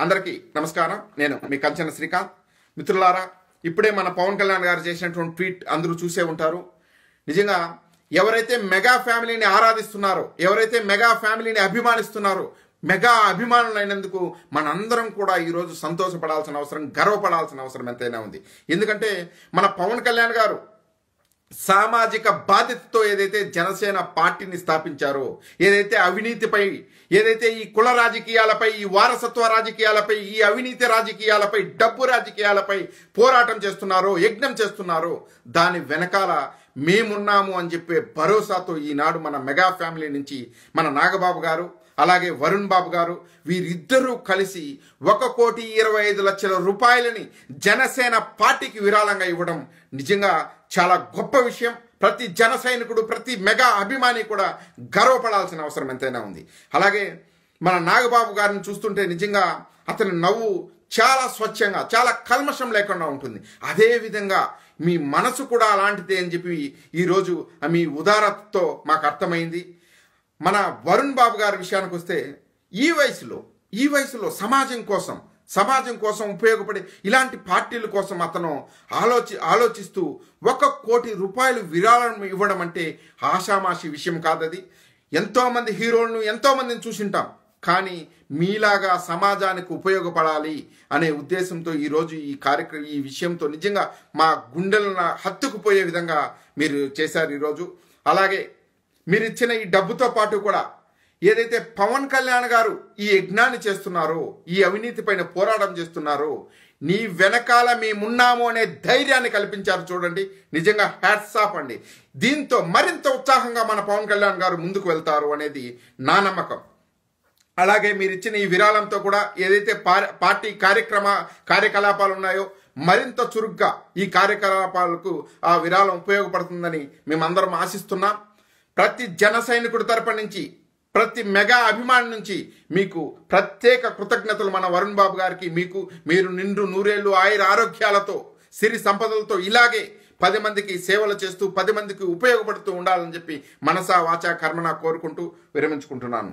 అందరికీ నమస్కారం. నేను మీ కంచన శ్రీకాంత్. మిత్రులారా ఇప్పుడే మన పవన్ కళ్యాణ్ గారు చేసినటువంటి ట్వీట్ అందరూ చూసే ఉంటారు. నిజంగా ఎవరైతే మెగా ఫ్యామిలీని ఆరాధిస్తున్నారో ఎవరైతే మెగా ఫ్యామిలీని అభిమానిస్తున్నారో మెగా అభిమానులైనందుకు మనందరం కూడా ఈరోజు సంతోషపడాల్సిన అవసరం గర్వపడాల్సిన అవసరం ఎంతైనా ఉంది. ఎందుకంటే మన పవన్ కళ్యాణ్ గారు సామాజిక బాధ్యతతో ఏదైతే జనసేన పార్టీని స్థాపించారో ఏదైతే అవినీతిపై ఏదైతే ఈ కుల రాజకీయాలపై ఈ వారసత్వ రాజకీయాలపై ఈ అవినీతి రాజకీయాలపై డబ్బు రాజకీయాలపై పోరాటం చేస్తున్నారో యజ్ఞం చేస్తున్నారో దాని వెనకాల మేమున్నాము అని చెప్పే భరోసాతో ఈనాడు మన మెగా ఫ్యామిలీ నుంచి మన నాగబాబు గారు అలాగే వరుణ్ బాబు గారు వీరిద్దరూ కలిసి ఒక కోటి ఇరవై ఐదు లక్షల రూపాయలని జనసేన పార్టీకి విరాళంగా ఇవ్వడం నిజంగా చాలా గొప్ప విషయం. ప్రతి జన సైనికుడు ప్రతి మెగా అభిమాని కూడా గర్వపడాల్సిన అవసరం ఎంతైనా ఉంది. అలాగే మన నాగబాబు గారిని చూస్తుంటే నిజంగా అతని నవ్వు చాలా స్వచ్ఛంగా చాలా కల్మషం లేకుండా ఉంటుంది. అదేవిధంగా మీ మనసు కూడా అలాంటిదే అని చెప్పి ఈరోజు మీ ఉదారతతో మాకు అర్థమైంది. మన వరుణ్ బాబు గారి విషయానికి వస్తే ఈ వయసులో ఈ వయసులో సమాజం కోసం సమాజం కోసం ఉపయోగపడే ఇలాంటి పార్టీల కోసం అతను ఆలోచి ఆలోచిస్తూ ఒక కోటి రూపాయలు విరాళం ఇవ్వడం అంటే ఆషామాషి విషయం కాదది. ఎంతోమంది హీరోలను ఎంతోమందిని చూసింటాం. కానీ మీలాగా సమాజానికి ఉపయోగపడాలి అనే ఉద్దేశంతో ఈరోజు ఈ కార్యక్రమం ఈ విషయంతో నిజంగా మా గుండెలను హత్తుకుపోయే విధంగా మీరు చేశారు ఈరోజు అలాగే మీరు ఇచ్చిన ఈ డబ్బుతో పాటు కూడా ఏదైతే పవన్ కళ్యాణ్ గారు ఈ యజ్ఞాన్ని చేస్తున్నారో ఈ అవినీతి పైన పోరాటం చేస్తున్నారో నీ వెనకాల మేమున్నాము అనే ధైర్యాన్ని కల్పించారు చూడండి. నిజంగా హ్యాట్స్ ఆఫ్ అండి. దీంతో మరింత ఉత్సాహంగా మన పవన్ కళ్యాణ్ గారు ముందుకు వెళ్తారు అనేది నా నమ్మకం. అలాగే మీరు ఇచ్చిన ఈ విరాళంతో కూడా ఏదైతే పార్టీ కార్యక్రమ కార్యకలాపాలు ఉన్నాయో మరింత చురుగ్గా ఈ కార్యకలాపాలకు ఆ విరాళం ఉపయోగపడుతుందని మేమందరం ఆశిస్తున్నాం. ప్రతి జన సైనికుడి తరపు నుంచి ప్రతి మెగా అభిమాని నుంచి మీకు ప్రత్యేక కృతజ్ఞతలు మన వరుణ్ బాబు గారికి. మీకు మీరు నిండు నూరేళ్ళు ఆయుర ఆరోగ్యాలతో సిరి సంపదలతో ఇలాగే పది మందికి సేవలు చేస్తూ పది మందికి ఉపయోగపడుతూ ఉండాలని చెప్పి మనసా వాచా కర్మన కోరుకుంటూ విరమించుకుంటున్నాను.